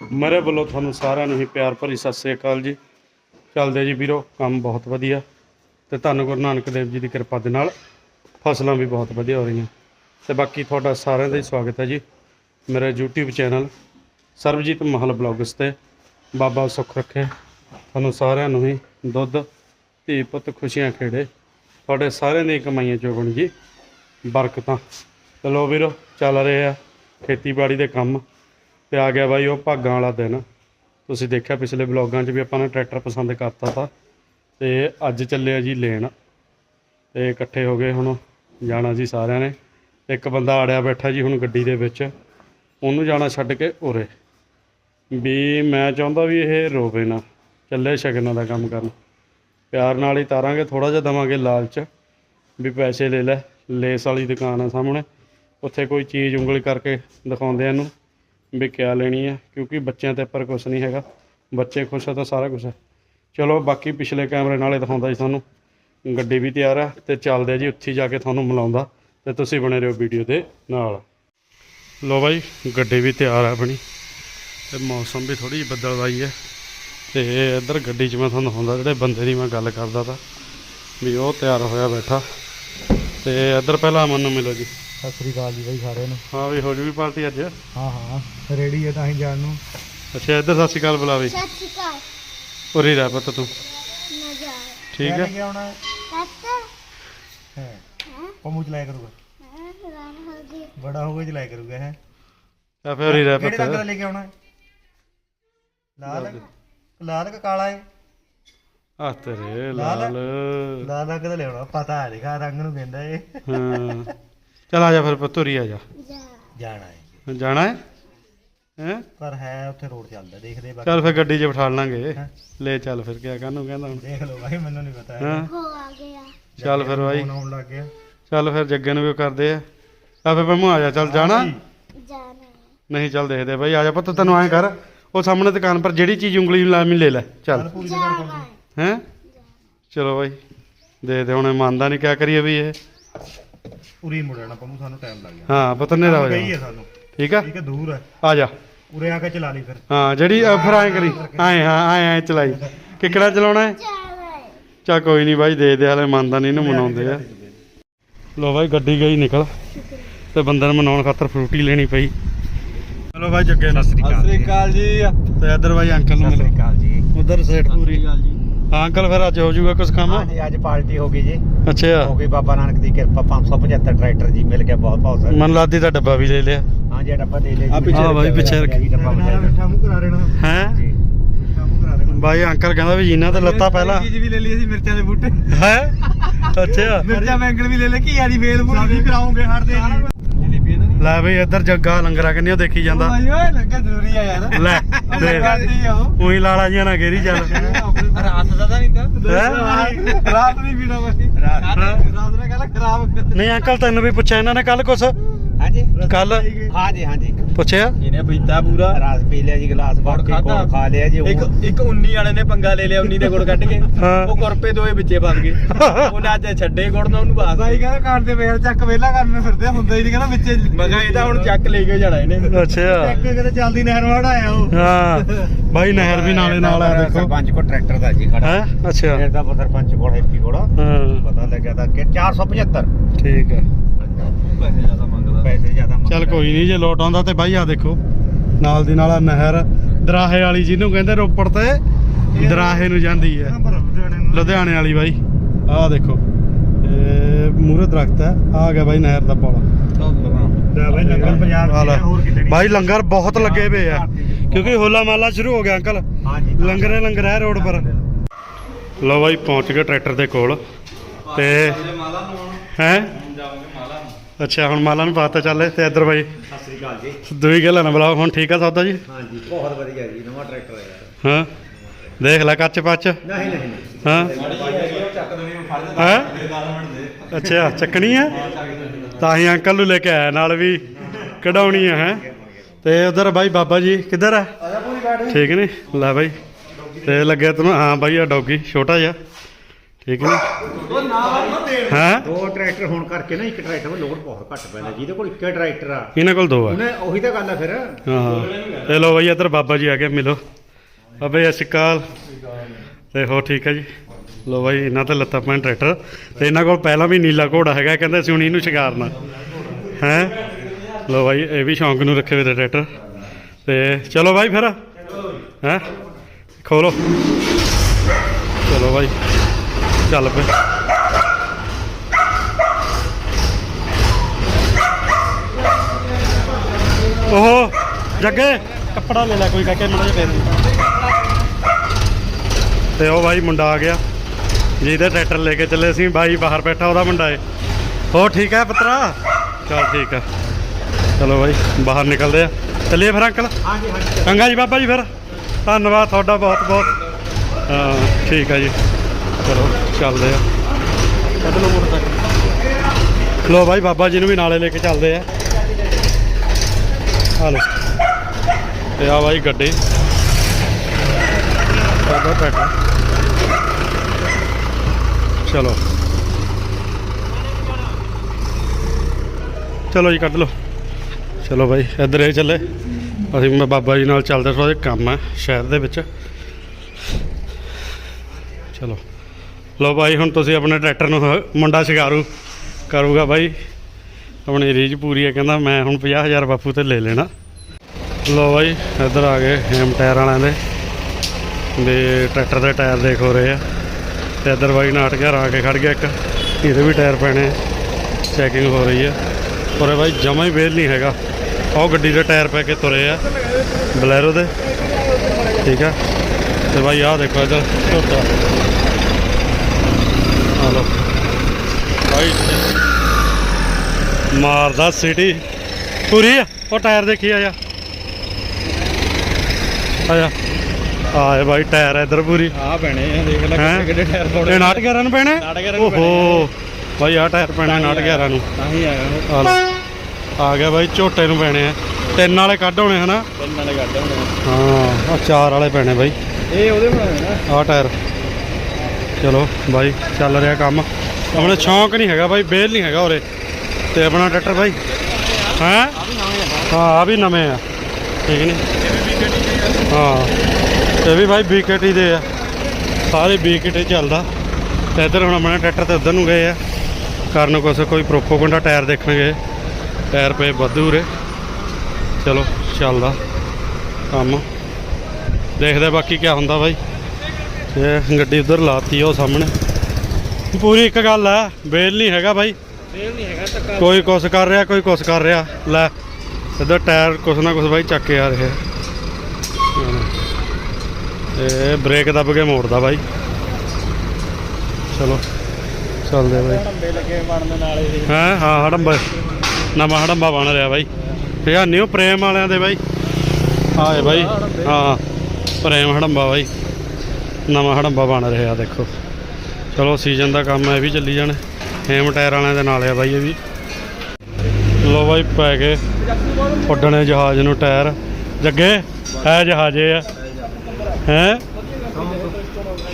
ਮੇਰੇ ਵੱਲੋਂ ਤੁਹਾਨੂੰ ਸਾਰਿਆਂ ਨੂੰ ਹੀ ਪਿਆਰ ਭਰੀ ਸਤਿ ਸ੍ਰੀ ਅਕਾਲ ਜੀ। ਚੱਲਦੇ ਜੀ ਵੀਰੋ, ਕੰਮ ਬਹੁਤ ਵਧੀਆ ਤੇ ਧੰਨ ਗੁਰੂ ਨਾਨਕ ਦੇਵ ਜੀ ਦੀ ਕਿਰਪਾ ਦੇ ਨਾਲ ਫਸਲਾਂ ਵੀ ਬਹੁਤ ਵਧੀਆ ਹੋ ਰਹੀਆਂ। ਤੇ ਬਾਕੀ ਤੁਹਾਡਾ ਸਾਰਿਆਂ ਦਾ ਹੀ ਸਵਾਗਤ ਹੈ ਜੀ ਮੇਰੇ YouTube ਚੈਨਲ ਸਰਬਜੀਤ ਮਹਲ ਬਲੌਗਸ ਤੇ। ਬਾਬਾ ਸੁੱਖ ਰੱਖੇ। ਤੁਹਾਨੂੰ ਸਾਰਿਆਂ ਨੂੰ ਹੀ ਦੁੱਧ, ਧੀ ਪੁੱਤ ਖੁਸ਼ੀਆਂ ਖੇੜੇ। ਤੁਹਾਡੇ ਸਾਰਿਆਂ ਦੀ ਕਮਾਈਆਂ ਚੋਗਣ ਜੀ। ਬਰਕਤਾਂ। ਚਲੋ ਵੀਰੋ, ਚੱਲ ਰਹੇ ਆ ਖੇਤੀਬਾੜੀ ਦੇ ਕੰਮ। ਤੇ ਆ ਗਿਆ ਬਾਈ ਉਹ ਭਾਗਾਂ ਵਾਲਾ ਦਿਨ। ਤੁਸੀਂ ਦੇਖਿਆ ਪਿਛਲੇ ਵਲੌਗਾਂ 'ਚ ਵੀ ਆਪਾਂ ਨੇ ਟਰੈਕਟਰ ਪਸੰਦ ਕਰਤਾ ਤਾ। ਤੇ ਅੱਜ ਚੱਲਿਆ ਜੀ ਲੈਣ ਤੇ ਇਕੱਠੇ ਹੋ ਗਏ ਹੁਣ, ਜਾਣਾ ਜੀ ਸਾਰਿਆਂ ਨੇ। ਇੱਕ ਬੰਦਾ ਆੜਿਆ ਬੈਠਾ ਜੀ ਹੁਣ ਗੱਡੀ ਦੇ ਵਿੱਚ। ਉਹਨੂੰ ਜਾਣਾ ਛੱਡ ਕੇ ਉਰੇ। ਵੀ ਮੈਂ ਚਾਹੁੰਦਾ ਵੀ ਇਹ ਰੋਵੇ ਨਾ, ਚੱਲੇ ਸ਼ਗਨਾਂ ਦਾ ਕੰਮ ਕਰਨ। ਪਿਆਰ ਨਾਲ ਹੀ ਤਾਰਾਂਗੇ ਥੋੜਾ ਜਿਹਾ ਦਵਾਂਗੇ ਲਾਲਚ। ਵੀ ਪੈਸੇ ਲੈ ਲੈ, ਲੇਸ ਵਾਲੀ ਦੁਕਾਨ ਆ ਸਾਹਮਣੇ। ਉੱਥੇ ਕੋਈ ਚੀਜ਼ ਉਂਗਲੀ ਕਰਕੇ ਦਿਖਾਉਂਦੇ ਆ ਇਹਨੂੰ। ਵੀ ਕਿਆ ਲੈਣੀ ਹੈ, ਕਿਉਂਕਿ ਬੱਚਿਆਂ ਤੇ ਉੱਪਰ ਕੁਝ ਨਹੀਂ ਹੈਗਾ। ਬੱਚੇ ਖੁਸ਼ ਆ ਤਾਂ ਸਾਰਾ ਕੁਝ ਹੈ। ਚਲੋ, ਬਾਕੀ ਪਿਛਲੇ ਕੈਮਰੇ ਨਾਲੇ ਦਿਖਾਉਂਦਾ ਜੀ ਤੁਹਾਨੂੰ। ਗੱਡੀ ਵੀ ਤਿਆਰ ਆ ਤੇ ਚੱਲਦੇ ਆ ਜੀ ਉੱਥੇ ਜਾ ਕੇ ਤੁਹਾਨੂੰ ਮਿਲਾਉਂਦਾ। ਤੇ ਤੁਸੀਂ ਬਣੇ ਰਹੋ ਵੀਡੀਓ ਦੇ ਨਾਲ। ਲੋ ਬਾਈ, ਗੱਡੀ ਵੀ ਤਿਆਰ ਆ ਆਪਣੀ। ਤੇ ਮੌਸਮ ਵੀ ਥੋੜੀ ਬੱਦਲਵਾਈ ਹੈ। ਤੇ ਇੱਧਰ ਗੱਡੀ 'ਚ ਮੈਂ ਤੁਹਾਨੂੰ ਹੁੰਦਾ ਜਿਹੜੇ ਬੰਦੇ ਦੀ ਮੈਂ ਗੱਲ ਕਰਦਾ ਤਾ। ਵੀ ਉਹ ਤਿਆਰ ਹੋਇਆ ਬੈਠਾ। ਤੇ ਇੱਧਰ ਪਹਿਲਾਂ ਅਮਨ ਨੂੰ ਮਿਲੋ ਜੀ। ਸਤਿ ਸ੍ਰੀ ਅਕਾਲ ਜੀ ਬਾਈ ਸਾਰਿਆਂ ਨੂੰ। ਹਾਂ ਵੀ ਹੋ ਜੂਗੀ ਪਾਰਟੀ ਅੱਜ। ਹਾਂ ਹਾਂ ਰੈਡੀ ਹੈ ਤਾਂ ਹੀ ਜਾਣ ਨੂੰ। ਅੱਛਾ ਇੱਧਰ ਸਤਿ ਸ਼੍ਰੀ ਅਕਾਲ ਬੁਲਾਵੇ। ਸਤਿ ਸ਼੍ਰੀ ਅਕਾਲ। ਉਰੀ ਰਹਿ ਪੁੱਤ ਤੂੰ। ਮਜ਼ਾ ਠੀਕ ਹੈ ਕੀ ਆਉਣਾ ਸੱਤ ਹੈ? ਹਾਂ? ਪੰਮੂ ਚਲਾਇਆ ਕਰੂਗਾ। ਬੜਾ ਹੋ ਗਿਆ ਚਲਾਇਆ ਕਰੂਗਾ ਹੈ? ਆ ਫਿਰ ਉਰੀ ਰਹਿ ਕਿਹੜੇ ਰੰਗ ਦਾ ਪੁੱਤ ਲੈ ਕੇ ਆਉਣਾ? ਲਾਲ ਲਾਲ। ਕਿ ਕਾਲਾ ਹੈ ਆ ਤੇਰੇ ਲਾਲ? ਲਾਲ। ਲਾਲ ਰੰਗ ਦਾ ਲਿਆਉਣਾ ਪਤਾ ਹੈ ਦੇਖਾ ਰੰਗ ਨੂੰ ਕਹਿੰਦਾ ਇਹ ਹਾਂ। ਚਲ ਆ ਜਾ ਫਿਰ ਪੁੱਤ ਉਰੀ ਆ ਜਾ। ਜਾ ਜਾਣਾ ਹੈ। ਜਾਣਾ ਹੈ? ਹੈ? ਪਰ ਹੈ ਉੱਥੇ ਰੋਡ ਚੱਲਦਾ ਦੇਖਦੇ ਬਾਕੀ। ਚੱਲ ਫਿਰ ਗੱਡੀ 'ਚ ਬਿਠਾ ਲਾਂਗੇ। ਹਾਂ। ਲੈ ਚੱਲ ਫਿਰ ਕਿਆ ਕਾਹਨੂੰ ਕਹਿੰਦਾ ਹੁਣ? ਦੇਖ ਲਓ ਬਾਈ ਮੈਨੂੰ ਨਹੀਂ ਪਤਾ। ਹਾਂ? ਹੋ ਆ ਗਿਆ। ਚੱਲ ਫਿਰ ਬਾਈ। ਫੋਨ ਆਉਣ ਲੱਗ ਗਿਆ। ਚੱਲ ਫਿਰ ਜੱਗੇ ਨੂੰ ਵੀ ਉਹ ਕਰਦੇ ਆ। ਆ ਫਿਰ ਪੰਮੂ ਆ ਜਾ ਚੱਲ ਜਾਣਾ। ਨਹੀਂ ਚੱਲ ਦੇਖਦੇ ਬਾਈ ਆ ਜਾ ਪੁੱਤ ਤੈਨੂੰ ਐਂ ਕਰ। ਉਹ ਸਾਹਮਣੇ ਦੁਕਾਨ ਪਰ ਜਿਹੜੀ ਚੀਜ਼ ਉਂਗਲੀ ਨੂੰ ਲਾਮੀ ਲੈ ਲੈ ਚੱਲ। ਪੂਰੀ ਦੁਕਾਨ ਕੋਲ ਜਾਣਾ ਹੈ। ਹੈ? ਚਲੋ ਬਾਈ ਦੇ ਦੇ ਹੁਣ ਮੰਨਦਾ ਨਹੀਂ ਕਿਆ ਕਰੀਏ ਵੀ ਇਹ। ਪੂਰੀ ਮੁੜਨਾ ਪੰਮੂ ਸਾਨੂੰ ਟਾਈਮ ਲੱਗ ਗਿਆ। ਹਾਂ ਪਤਾ ਨਹੀਂ ਹੋ ਗਈ ਜਾਣਾ। ਹੈ ਸਾਨੂੰ। ਠੀਕ ਆ? ਠੀਕ ਹੈ ਦੂਰ ਹੈ। ਆ ਜਾ। ਉਰੇ ਆ ਕੇ ਚਲਾ ਲਈ ਫਿਰ। ਹਾਂ ਜਿਹੜੀ ਅ, ਫਿਰ ਐਂ ਕਰੀ। ਐਂ ਹਾਂ ਐਂ ਐਂ ਚਲਾਈ। ਕਿੱਕੜਾ ਚਲਾਉਣਾ ਹੈ। ਚਾ ਕੋਈ ਨਹੀਂ ਬਾਈ ਦੇ ਦੇ ਹਲੇ ਮੰਨਦਾ ਨਹੀਂ ਇਹਨੂੰ ਮਨਾਉਂਦੇ ਆ। ਲੋ ਬਾਈ ਗੱਡੀ ਗਈ ਨਿਕਲ। ਤੇ ਬੰਦੇ ਨੂੰ ਮਨਾਉਣ ਖਾਤਰ ਫਰੂਟੀ ਲੈਣੀ ਪਈ। ਚਲੋ ਬਾਈ ਜੱਗੇ ਨਾਲ ਸਤਿ ਸ੍ਰੀ ਅਕਾਲ ਜੀ। ਤੇ ਇੱਧਰ ਬਾਈ ਅੰਕਲ ਨੂੰ ਮਿਲੋ। ਅਕਾਲ ਜੀ। ਉਧਰ ਸੇਠ ਪੂਰੀ। ਅਕਾਲ ਜੀ। ਹਾਂ ਅੰਕਲ ਫਿਰ ਅੱਜ ਹੋ ਜਾਊਗਾ ਕੁਝ ਕੰਮ? ਹਾਂਜੀ ਅੱਜ ਪਾਰਟੀ ਹੋ ਗਈ ਜੀ। ਅੱਛਾ। ਹੋ ਗਈ ਬਾਬਾ ਨਾਨਕ ਦੀ ਕਿਰਪਾ 575 ਟਰੈਕਟਰ ਜੀ ਮਿਲ ਗਿਆ ਬਹੁਤ ਬਹੁਤ ਸਾਰੇ। ਮਨ ਲਾਦੀ ਦਾ ਡੱਬਾ ਵੀ ਲੈ ਲਿਆ। ਹਾਂਜੀ ਇਹ ਡੱਬਾ ਦੇ ਲਿਆ ਆ ਜੀ। ਪਿੱਛੇ ਹਾਂ ਬਾਈ, ਪਿੱਛੇ ਰੱਖ। ਡੱਬਾ ਮਿੱਠਾ ਮੂੰਹ ਕਰਾ ਲੈਣਾ ਹੈ? ਜੀ। ਬਾਈ ਅੰਕਲ ਕਹਿੰਦਾ ਵੀ ਜੀਨਾ ਤੇ ਲੱਤਾ ਪਹਿਲਾਂ। ਚੀਜ਼ ਵੀ ਲੈ ਲਈ ਅਸੀਂ ਮਿਰਚਾਂ ਦੇ ਬੂਟੇ। ਹੈ? ਅੱਛਾ। ਮਿਰਚਾਂ ਬੈਂਗਣ ਵੀ ਲੈ ਲੈ ਘੀਆ ਦੀ ਵੇਲ ਪੂਰੀ ਕਰਾਉਂਗੇ ਜੀ ਤਾਂ ਨਹੀਂ ਲੈ ਬਈ ਇੱਧਰ ਜੱਗਾ ਲੰਗਰਾ ਕਿੰਨੀ ਦੇਖੀ ਜਾਂਦਾ। ਓਏ ਲੱਗਾ ਜ਼ਰੂਰੀ ਆ ਯਾਰ। ਲੈ ਲਗਾਤੀ ਆ ਉਹ। ਉਹੀ ਲਾਲਾ ਜੀਆਂ ਨਾ ਗੇਰੀ ਚੱਲ। ਰਾਤ ਦਾ ਤਾਂ ਨਹੀਂ ਤਾਂ। ਹੈਂ? ਰਾਤ ਨਹੀਂ ਪੀਣਾ ਬਈ। ਰਾਤ। ਰਾਤ ਨੇ ਕਹਿੰਦਾ ਖਰਾਬ। ਨਹੀਂ ਅੰਕਲ ਤੈਨੂੰ ਵੀ ਪੁੱਛਿਆ ਇਹਨਾਂ ਨੇ ਕੱਲ ਕੁਛ? ਹਾਂਜੀ। ਕੱਲ ਹਾਂਜੀ ਹਾਂਜੀ ਪੁੱਛਿਆ? ਇਹਨੇ ਪੀਤਾ ਪੂਰਾ। ਰਾਤ ਪੀ ਲਿਆ ਜੀ ਗਲਾਸ ਭਰ ਕੇ। ਕੋਲ ਖਾ ਲਿਆ ਜੀ ਇੱਕ ਇੱਕ 19 ਵਾਲੇ ਨੇ ਪੰਗਾ ਲੈ ਲਿਆ 19 ਦੇ ਗੁੜ ਕੱਢ ਕੇ। ਉਹ ਕੁਰਪੇ ਦੋਏ ਵਿੱਚੇ ਫਸ ਗਏ। ਉਹਨੇ ਅੱਜ ਛੱਡੇ ਗੁੜ ਨਾ ਉਹਨੂੰ ਬਾਸ ਭਾਈ ਕਹਿੰਦਾ ਕਾਰ ਦੇ ਵੇਲ ਚੱਕ ਵੇਲਾ ਕਰਨ ਫਿਰਦੇ ਹੁੰਦਾ ਹੀ ਨਹੀਂ ਕਹਿੰਦਾ ਵਿੱਚੇ ਮੈਂ ਕਿਹਾ ਇਹ ਤਾਂ ਹੁਣ ਚੱਕ ਲੈ ਕੇ ਜਾਣਾ ਇਹਨੇ। ਅੱਛਾ। ਇੱਕ ਕਿਤੇ ਚੱਲਦੀ ਨਹਿਰ ਵੜ ਆਇਆ ਉਹ। ਹਾਂ। ਬਾਈ ਨਹਿਰ ਵੀ ਨਾਲੇ ਨਾਲ ਆ ਦੇਖੋ। ਸਰਪੰਚ ਕੋ ਟਰੈਕਟਰ ਦਾ ਜੀ ਖੜਾ। ਹੈ? ਅੱਛਾ। ਫਿਰ ਦਾ ਸਰਪੰਚ ਕੋਲ ਹੈਪੀ ਕੋਲ। ਹਾਂ। ਪਤਾ ਲੱਗਿਆ ਤਾਂ ਕਿ 475 ਠੀਕ ਹੈ ਪੈਸੇ ਜ਼ਿਆਦਾ ਮੰਗਦਾ। ਪੈਸੇ ਜ਼ਿਆਦਾ ਚੱਲ ਕੋਈ ਨਹੀਂ ਜੇ ਲੋਟ ਆਉਂਦਾ ਤੇ ਬਾਈ ਆ ਦੇਖੋ। ਨਾਲ ਦੀ ਨਾਲ ਆਹ ਨਹਿਰ ਦਰਾਹੇ ਵਾਲੀ ਜਿਹਨੂੰ ਕਹਿੰਦੇ ਰੋਪੜ ਤੇ ਦਰਾਹੇ ਨੂੰ ਜਾਂਦੀ ਹੈ। ਲੁਧਿਆਣੇ ਵਾਲੀ ਬਾਈ। ਆਹ ਦੇਖੋ। ਮੂਰੇ ਦਰਖਤ ਹੈ। ਆ ਗਿਆ ਬਾਈ ਨਹਿਰ ਦਾ ਪੁਲ ਬਾਈ ਲੰਗਰ ਪੰਜਾਬ ਆ ਬਾਈ ਬਹੁਤ ਲੱਗੇ ਪਏ ਆ। ਕਿਉਂਕਿ ਹੋਲਾ ਮਹੱਲਾ ਸ਼ੁਰੂ ਹੋ ਗਿਆ ਅੰਕਲ। ਹਾਂਜੀ ਲੰਗਰੇ ਲੰਗਰ ਹੈ ਰੋਡ ਪਰ। ਲਓ ਬਾਈ ਪਹੁੰਚ ਗਏ ਟਰੈਕਟਰ ਦੇ ਕੋਲ। ਤੇ ਹੈ? ਅੱਛਾ ਹੁਣ ਮਾਲਾ ਨੂੰ ਪਾਤਾ ਚੱਲੇ ਤੇ ਇੱਧਰ ਬਾਈ। ਸਤਿ ਸ੍ਰੀ ਅਕਾਲ ਜੀ ਦੂਈ ਗੱਲ ਨਾ ਬੁਲਾਓ ਹੁਣ ਠੀਕ ਆ ਸੌਦਾ ਜੀ? ਹਾਂਜੀ ਬਹੁਤ ਵਧੀਆ ਜੀ ਨਵਾਂ ਟਰੈਕਟਰ ਹੈ ਯਾਰ ਹਾਂ। ਦੇਖ ਲੈ ਕੱਚ ਪੱਚ। ਨਹੀਂ ਨਹੀਂ ਹਾਂ। ਹੈ? ਅੱਛਾ ਚੱਕਣੀ ਆ? ਤਾਂ ਹੀ ਅੰਕਲ ਨੂੰ ਲੈ ਕੇ ਆਇਆ ਨਾਲ ਵੀ ਕਢਾਉਣੀ ਆ ਹੈ। ਤੇ ਉਧਰ ਬਾਈ ਬਾਬਾ ਜੀ ਕਿੱਧਰ ਆ? ਠੀਕ ਨੇ? ਲੈ ਬਾਈ। ਤੇ ਲੱਗਿਆ ਤੈਨੂੰ ਹਾਂ ਬਾਈ ਆ ਡੌਗੀ ਛੋਟਾ ਜਿਹਾ। ਠੀਕ ਨਹੀਂ ਹਾਂ? ਦੋ ਟਰੈਕਟਰ ਹੋਣ ਕਰਕੇ ਨਾ ਇੱਕ ਟਰੈਕਟਰ 'ਤੇ ਲੋਡ ਬਹੁਤ ਘੱਟ ਪੈਂਦਾ ਜਿਹਦੇ ਕੋਲ ਇੱਕੇ ਟਰੈਕਟਰ ਆ। ਇਹਨਾਂ ਕੋਲ ਦੋ ਆ। ਉਹਨੇ ਉਹੀ ਤਾਂ ਗੱਲ ਆ ਫਿਰ। ਹਾਂ ਤੇ ਲੋ ਬਈ ਇੱਧਰ ਬਾਬਾ ਜੀ ਆ ਗਏ ਮਿਲੋ। ਬਾਬਾ ਜੀ ਸਤਿ ਸ਼੍ਰੀ ਅਕਾਲ। ਤੇ ਹੋ ਠੀਕ ਹੈ ਜੀ? ਲੋ ਬਾਈ ਇਹਨਾਂ ਤੇ ਲੱਤਾ ਪੈਣ ਟਰੈਕਟਰ। ਤੇ ਇਹਨਾਂ ਕੋਲ ਪਹਿਲਾਂ ਵੀ ਨੀਲਾ ਘੋੜਾ ਹੈਗਾ ਕਹਿੰਦੇ ਅਸੀਂ ਹੁਣ ਇਹਨੂੰ ਸ਼ਿੰਗਾਰਨਾ ਹੈ? ਲੋ ਬਾਈ ਇਹ ਵੀ ਸ਼ੌਂਕ ਨੂੰ ਰੱਖੇ ਹੋਏ ਤੇ ਟਰੈਕਟਰ। ਤੇ ਚਲੋ ਬਾਈ ਫਿਰ। ਹੈ? ਖੋਲੋ। ਚਲੋ ਬਾਈ। ਚੱਲ ਪਏ। ਓਹੋ ਜੱਗੇ। ਕੱਪੜਾ ਲੈ ਲੈ ਕੋਈ ਕਹਿ ਕੇ ਜਿਹਾ ਫੇਰ ਤੇ ਉਹ ਬਾਈ ਮੁੰਡਾ ਆ ਗਿਆ। ਜਿਹਦੇ ਟਰੈਕਟਰ ਲੈ ਕੇ ਚੱਲੇ ਸੀ ਬਾਈ ਬਾਹਰ ਬੈਠਾ ਉਹਦਾ ਮੁੰਡਾ ਏ। ਹੋ ਠੀਕ ਹੈ ਪੁੱਤਰਾ? ਚਲ ਠੀਕ ਆ ਚਲੋ ਬਾਈ ਬਾਹਰ ਨਿਕਲਦੇ ਆ। ਚੱਲੀਏ ਫਿਰ ਅੰਕਲ? ਹਾਂਜੀ ਹਾਂਜੀ। ਚੰਗਾ ਜੀ ਬਾਬਾ ਜੀ ਫਿਰ। ਧੰਨਵਾਦ ਤੁਹਾਡਾ ਬਹੁਤ ਬਹੁਤ ਹਾਂ ਠੀਕ ਆ ਜੀ। ਚਲੋ, ਚੱਲਦੇ ਆ। ਕੱਢ ਲਓ ਮੋਟਰਸਾਈਕਲ ਲੋ ਬਾਈ, ਬਾਬਾ ਜੀ ਨੂੰ ਵੀ ਨਾਲੇ ਲੈ ਕੇ ਚੱਲਦੇ ਆ। ਆ ਲੋ ਤੇ ਆ ਬਾਈ ਗੱਡੀ। ਬਾਬਾ ਟਰੈਕਟਰ ਚਲੋ। ਚਲੋ ਜੀ, ਕੱਢ ਲਓ। ਚਲੋ ਬਾਈ, ਇੱਧਰ ਇਹ ਚੱਲੇ। ਅਸੀਂ ਮੈਂ ਬਾਬਾ ਜੀ ਨਾਲ ਚੱਲਦਾ ਥੋੜਾ ਜਿਹਾ ਕੰਮ ਹੈ, ਸ਼ਹਿਰ ਦੇ ਵਿੱਚ। ਚਲੋ। ਲੋ ਬਾਈ, ਹੁਣ ਤੁਸੀਂ ਆਪਣੇ ਟਰੈਕਟਰ ਨੂੰ ਮੁੰਡਾ ਸ਼ਿਕਾਰੂ ਕਰੂਗਾ ਬਾਈ। ਆਪਣੀ ਰੀਝ ਪੂਰੀ ਹੈ, ਕਹਿੰਦਾ ਮੈਂ ਹੁਣ 50000 ਬਾਪੂ ਤੇ ਲੈ ਲੈਣਾ। ਲਓ ਬਾਈ, ਇੱਧਰ ਆ ਗਏ ਹੈਮ ਟਾਇਰ ਵਾਲਿਆਂ ਦੇ। ਦੇ ਟਰੈਕਟਰ ਦੇ ਟਾਇਰ ਦੇਖ ਹੋ ਰਹੇ ਆ। ਤੇ ਇੱਧਰ ਬਾਈ ਨਾਟ ਗਿਆ ਆ ਕੇ ਖੜ ਗਿਆ ਇੱਕ। ਇਹਦੇ ਵੀ ਟਾਇਰ ਪੈਣੇ ਚੈਕਿੰਗ ਹੋ ਰਹੀ ਆ। ਪਰ ਬਾਈ, ਜਮਾ ਹੀ ਵੇਲ ਨਹੀਂ ਹੈਗਾ। ਉਹ ਗੱਡੀ ਦੇ ਟਾਇਰ ਪੈ ਕੇ ਤੁਰੇ ਆ। ਬਲੈਰੋ ਦੇ। ਠੀਕ ਆ। ਤੇ ਬਾਈ, ਆਹ ਦੇਖੋ ਇੱਧਰ। ਝੋਟਾ ਆ ਲੋ ਬਾਈ ਮਾਰਦਾ ਸਿਟੀ। ਪੂਰੀ ਆ ਉਹ ਟਾਇਰ ਦੇਖੀ ਆ ਜਾ ਆ ਜਾ ਆਏ ਬਾਈ ਟਾਇਰ ਇੱਧਰ ਪੂਰੀ। ਆ ਪੈਣੇ ਆ ਦੇਖ ਲੈ? ਕਿੱਡੇ ਕਿੱਡੇ ਟਾਇਰ ਪਾਉਣੇ ਇਹ ਨਾਟ 11 ਨੂੰ ਪੈਣੇ? ਨਾਟ 11 ਨੂੰ ਓਹੋ। ਬਾਈ ਆ ਟਾਇਰ ਪੈਣੇ ਨਾਟ 11 ਨੂੰ। ਤਾਂ ਹੀ ਆਇਆ ਆ ਲਓ। ਆ ਗਿਆ ਬਾਈ ਝੋਟੇ ਨੂੰ ਪੈਣੇ ਆ। ਤਿੰਨ ਵਾਲੇ ਕੱਢ ਹੋਣੇ ਹਨਾ? ਤਿੰਨ ਨਾਲੇ ਕੱਢ ਹੋਣੇ ਹਾਂ ਆ ਚਾਰ ਵਾਲੇ ਪੈਣੇ ਬਾਈ। ਇਹ ਉਹਦੇ ਬਣਾਏ ਨਾ। ਆ ਟਾਇਰ। ਚਲੋ ਬਾਈ, ਚੱਲ ਰਿਹਾ ਕੰਮ। ਆਪਣੇ ਸ਼ੌਂਕ ਨਹੀਂ ਹੈਗਾ ਬਾਈ, ਬੇਲ ਨਹੀਂ ਹੈਗਾ ਉਰੇ। ਤੇ ਆਪਣਾ ਟਰੈਕਟਰ ਬਾਈ? ਹੈਂ? ਹਾਂ ਆ ਵੀ ਨਵੇਂ ਆ। ਠੀਕ ਨਹੀਂ ਹਾਂ। ਇਹ ਵੀ ਬਾਈ ਬੀਕੇਟੀ ਦੇ ਆ। ਸਾਰੇ ਬੀਕੇਟੀ ਚੱਲਦਾ। ਤੇ ਇੱਧਰ ਹੁਣ ਆਪਣਾ ਟਰੈਕਟਰ ਤੇ ਉਧਰ ਨੂੰ ਗਏ ਆ। ਕਰਨ ਕੁਛ ਕੋਈ ਪ੍ਰੋਪੋਗੰਡਾ ਟਾਇਰ ਦੇਖਣਗੇ। ਟਾਇਰ ਪਏ ਵਾਧੂ ਉਰੇ। ਚਲੋ, ਚੱਲਦਾ। ਕੰਮ। ਦੇਖਦੇ ਬਾਕੀ ਕੀ ਹੁੰਦਾ ਬਾਈ। ਇਹ ਗੱਡੀ ਉਧਰ ਲਾਤੀ ਆ ਉਹ ਸਾਹਮਣੇ। ਪੂਰੀ ਇੱਕ ਗੱਲ ਆ ਬੇਲ ਨਹੀਂ ਹੈਗਾ ਬਾਈ। ਫੇਰ ਨਹੀਂ ਹੈਗਾ ਧੱਕਾ। ਕੋਈ ਕੁਛ ਕਰ ਰਿਹਾ ਕੋਈ ਕੁਛ ਕਰ ਰਿਹਾ। ਲੈ ਇੱਧਰ ਟਾਇਰ ਕੁਛ ਨਾ ਕੁਛ ਬਾਈ ਚੱਕ ਕੇ ਆ ਰਿਹਾ। ਤੇ ਬ੍ਰੇਕ ਦੱਬ ਕੇ ਮੋੜਦਾ ਬਾਈ। ਚਲੋ ਚੱਲਦੇ ਬਾਈ। ਢੰਬੇ ਲੱਗੇ ਬਣਨ ਨਾਲ ਹੈਂ ਹਾਂ ਹੜੰਬਾ। ਨਵਾਂ ਹੜੰਬਾ ਬਣ ਰਿਹਾ ਬਾਈ। ਇਹ ਆ ਨਿਊ ਪ੍ਰੇਮ ਵਾਲਿਆਂ ਦੇ ਬਾਈ। ਆਏ ਬਾਈ ਹਾਂ। ਪ੍ਰੇਮ ਹੜੰਬਾ ਬਾਈ। ਨਵਾਂ ਹੜੰਬਾ ਬਣ ਰਿਹਾ ਦੇਖੋ। ਚਲੋ ਸੀਜ਼ਨ ਦਾ ਕੰਮ ਹੈ ਇਹ ਵੀ ਚੱਲੀ ਜਾਣ। ਹੇਮ ਟਾਇਰ ਵਾਲਿਆਂ ਦੇ ਨਾਲ ਆ ਬਾਈ ਇਹ ਵੀ। ਲੋ ਬਾਈ ਪੈ ਗਏ ਉੱਡਣੇ ਜਹਾਜ਼ ਨੂੰ ਟਾਇਰ। ਜੱਗੇ ਹੈ ਜਹਾਜ਼ੇ ਆ। ਹੈ?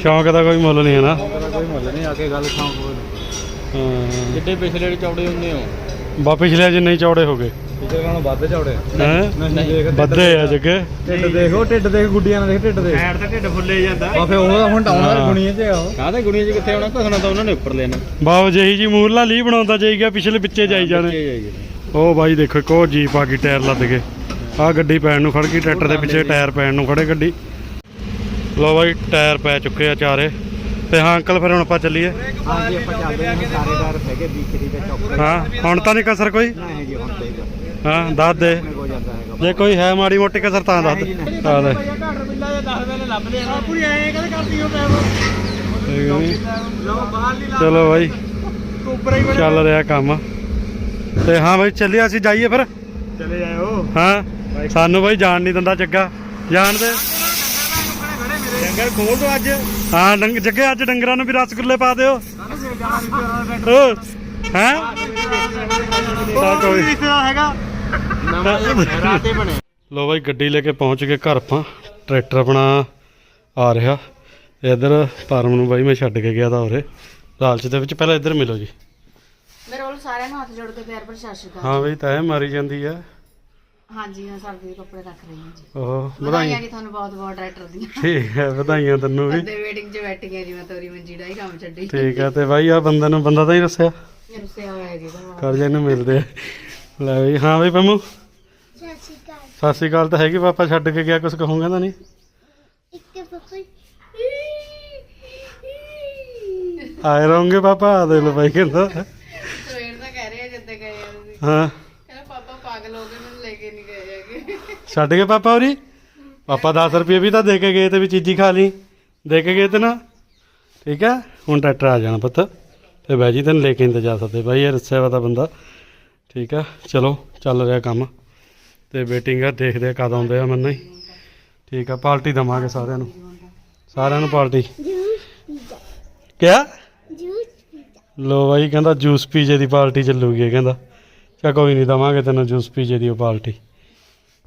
ਸ਼ੌਂਕ ਦਾ ਕੋਈ ਮੁੱਲ ਨਹੀਂ ਹੈ ਨਾ। ਕੋਈ ਮੁੱਲ ਨਹੀਂ ਆ ਕੇ ਗੱਲ ਖਾਂ ਹਾਂ। ਜਿੱਡੇ ਪਿਛਲੇ ਚੌੜੇ ਹੁੰਦੇ ਹੋ। ਬਾ ਪਿਛਲੇ ਜਿੰਨੇ ਚੌੜੇ ਹੋ ਗਏ। ਪਿਛਲੇ ਨਾਲੋਂ ਵੱਧ ਚੌੜੇ ਹੈ? ਨਹੀਂ। ਦੇਖ ਵੱਧੇ ਆ ਜੱਗੇ। ਢਿੱਡ ਦੇਖੋ ਢਿੱਡ ਦੇਖ ਗੁੱਡੀਆਂ ਨਾਲ ਦੇਖ ਢਿੱਡ ਦੇਖ। ਟਾਇਰ ਤਾਂ ਢਿੱਡ ਫੁੱਲੇ ਜਾਂਦਾ। ਆ ਫੇ ਉਹ ਹੁਣ ਟਾਉਣ। ਗੁਣੀਆਂ ਚ ਆ ਉਹ। ਕਾਹਦੇ ਗੁਣੀਆਂ ਚ ਕਿੱਥੇ ਆਉਣਾ? ਘਸਣਾ ਤਾਂ ਉਹਨਾਂ ਨੇ ਉੱਪਰ ਲੈਣਾ। ਬਾਬ ਜਹੀ ਜੀ ਮੂਰਲਾ ਲੀ ਬਣਾਉਂਦਾ ਜਾਈ ਗਿਆ ਪਿਛਲੇ ਵਿੱਚੇ ਜਾਈ ਜਾਣੇ। ਉਹ ਬਾਈ ਦੇਖੋ ਇੱਕ ਉਹ ਜੀਪ ਆ ਗਈ ਟਾਇਰ ਲੱਦ ਕੇ। ਆਹ ਗੱਡੀ ਪੈਣ ਨੂੰ ਖੜ ਗਈ ਟਰੈਕਟਰ ਦੇ ਪਿੱਛੇ ਟਾਇਰ ਪੈਣ ਨੂੰ ਖੜੇ ਗੱਡੀ। ਲੋ ਬਾਈ ਟਾਇਰ ਪੈ ਚੁੱਕੇ ਆ ਚਾਰੇ। ਤੇ ਹਾਂ ਅੰਕਲ ਫਿਰ ਹੁਣ ਆਪਾਂ ਚੱਲੀਏ। ਹਾਂਜੀ ਆਪਾਂ ਚੱਲਦੇ ਹਾਂ ਸਾਰੇ ਟਾਇਰ ਹੈਗੇ ਬੀਕਰੀ ਦੇ ਚੌਕ। ਹਾਂ ਹੁਣ ਤਾਂ ਨਹੀਂ ਕਸਰ ਕੋਈ? ਨਾ ਹੈ ਜੀ ਹੁਣ ਤੇ ਹਾਂ ਦੱਸ ਦੇ। ਹੋ ਜੇ ਕੋਈ ਹੈ ਮਾੜੀ ਮੋਟੀ ਕਸਰ ਤਾਂ ਦੱਸ ਦੇ। ਆ ਲੈ। ਘਾਟਰ ਬਿੱਲਾ ਜੇ 10 ਵੇਲੇ ਲੱਭ ਲਿਆ ਪੂਰੀ ਐਂ ਕਦੇ ਕਰਦੀ ਹੋ ਪੈਪ ਠੀਕ ਨੀ? ਲੋ ਬਾਹਰ ਨਹੀਂ ਲਾ ਚਲੋ ਹੀ ਚੱਲ ਰਿਹਾ ਕੰਮ। ਤੇ ਹਾਂ ਬਾਈ ਚੱਲੀਏ ਅਸੀਂ ਜਾਈਏ ਫਿਰ। ਚਲੇ ਜਾਓ ਹਾਂ ਸਾਨੂੰ ਬਾਈ ਜਾਣ ਨਹੀਂ ਦਿੰਦਾ ਜੱਗਾ। ਜਾਣ ਦੇ। ਜੰਗਲ ਖੋਲ ਦੋ ਅੱਜ। ਹਾਂ ਡੰਗ ਜੱਗੇ ਅੱਜ ਡੰਗਰਾਂ ਨੂੰ ਵੀ ਰਸਗੁੱਲੇ ਪਾ ਦਿਓ। ਹੈ? ਤਾਂ ਕੋਈ ਹੈਗਾ। ਰਾਤੇ ਬਣੇ ਲੋ ਬਾਈ ਗੱਡੀ ਲੈ ਕੇ ਪਹੁੰਚ ਗਏ ਘਰ ਆਪਾਂ। ਟਰੈਕਟਰ ਆਪਣਾ ਆ ਰਿਹਾ। ਤੇ ਇੱਧਰ ਪਰਮ ਨੂੰ ਬਾਈ ਮੈਂ ਛੱਡ ਕੇ ਗਿਆ ਤਾਂ ਉਰੇ। ਲਾਲਚ ਦੇ ਵਿੱਚ ਪਹਿਲਾਂ ਇੱਧਰ ਮਿਲੋ ਜੀ। ਮੇਰੇ ਵੱਲ ਸਾਰਿਆਂ ਨੂੰ ਹੱਥ ਜੋੜ ਕੇ ਪਿਆਰ ਭਰੀ ਸਤਿ ਸ਼੍ਰੀ ਅਕਾਲ ਹਾਂ ਬਈ ਤੈ ਮਾਰੀ ਜਾਂਦੀ ਆ। ਹਾਂਜੀ ਹਾਂ ਸਰਦੀ ਦੇ ਕੱਪੜੇ ਰੱਖ ਰਹੀ ਹਾਂ ਜੀ। ਉਹ ਵਧਾਈਆਂ ਜੀ ਤੁਹਾਨੂੰ ਬਹੁਤ ਬਹੁਤ ਡਾਇਰੈਕਟਰ ਦੀਆਂ। ਠੀਕ ਹੈ ਵਧਾਈਆਂ ਤੈਨੂੰ ਵੀ। ਅੱਧੇ ਵੇਟਿੰਗ 'ਚ ਬੈਠ ਗਿਆ ਜੀ ਮੈਂ ਤੋਰੀ ਮੰਜੀ ਦਾ ਹੀ ਕੰਮ ਛੱਡੀ। ਠੀਕ ਹੈ ਤੇ ਬਾਈ ਆ ਬੰਦੇ ਨੂੰ ਬੰਦਾ ਤਾਂ ਹੀ ਦੱਸਿਆ ਰੁੱਸਿਆ ਹੋਇਆ ਹੈ ਜੀ। ਦਾ ਕਰ ਜਾ ਇਹਨੂੰ ਮਿਲਦੇ ਆ। ਲੈ ਬਈ ਹਾਂ ਬਈ ਪੰਮੂ। ਸਤਿ ਸ਼੍ਰੀ ਅਕਾਲ। ਸਤਿ ਸ਼੍ਰੀ ਅਕਾਲ ਤਾਂ ਹੈਗੀ ਪਾਪਾ ਛੱਡ ਕੇ ਗਿਆ ਕੁਝ ਕਹੂੰਗਾ ਤਾਂ ਨਹੀਂ। ਇੱਕ ਆਏ ਰਹੋਗੇ ਪਾਪਾ ਆ ਦੇ ਲੋ ਬਾਈ ਕਹਿੰਦਾ ਸਵੇਰ ਦਾ ਕਹਿ ਰਹੇ ਜਿੱਦੇ ਗਏ ਆ ਤੁਸੀਂ। ਹਾਂ। ਕਹਿੰਦਾ ਪਾਪਾ ਪਾਗਲ ਹੋ ਗਏ ਮੈਨੂੰ ਲੈ ਕੇ ਨਹੀਂ ਗਏ ਹੈਗੇ। ਛੱਡ ਕੇ ਪਾਪਾ ਹੋਰੀ? ਪਾਪਾ 10 ਰੁਪਏ ਵੀ ਤਾਂ ਦੇ ਕੇ ਗਏ ਤੇ ਵੀ ਚੀਜ਼ੀ ਖਾ ਲਈ। ਦੇ ਕੇ ਗਏ ਤੇ ਨਾ। ਠੀਕ ਹੈ ਹੁਣ ਟਰੈਕਟਰ ਆ ਜਾਣਾ ਪੁੱਤ। ਤੇ ਬਾਈ ਜੀ ਤੈਨੂੰ ਲੈ ਕੇ ਨਹੀਂ ਜਾ ਸਕਦੇ। ਬਾਈ ਇਹ ਰੱਸਿਆ ਵਾ ਤਾਂ ਬੰਦਾ। ਠੀਕ ਆ? ਚਲੋ, ਚੱਲ ਰਿਹਾ ਕੰਮ। ਤੇ ਵੇਟਿੰਗ ਆ, ਦੇਖਦੇ ਆ ਕਦ ਆਉਂਦੇ ਆ ਮੰਨਾ। ਹੀ ਠੀਕ ਆ, ਪਾਰਟੀ ਦਵਾਂਗੇ ਸਾਰਿਆਂ ਨੂੰ। ਸਾਰਿਆਂ ਨੂੰ ਪਾਰਟੀ। ਜੂਸ ਪੀਜ਼ਾ ਕਿਆ? ਲੋ ਬਾਈ, ਕਹਿੰਦਾ ਜੂਸ ਪੀਜੇ ਦੀ ਪਾਰਟੀ ਚੱਲੂਗੀ ਕਹਿੰਦਾ। ਚਾ ਕੋਈ ਨਹੀਂ ਦਵਾਂਗੇ ਤੈਨੂੰ ਜੂਸ ਪੀਜੇ ਦੀ ਉਹ ਪਾਰਟੀ।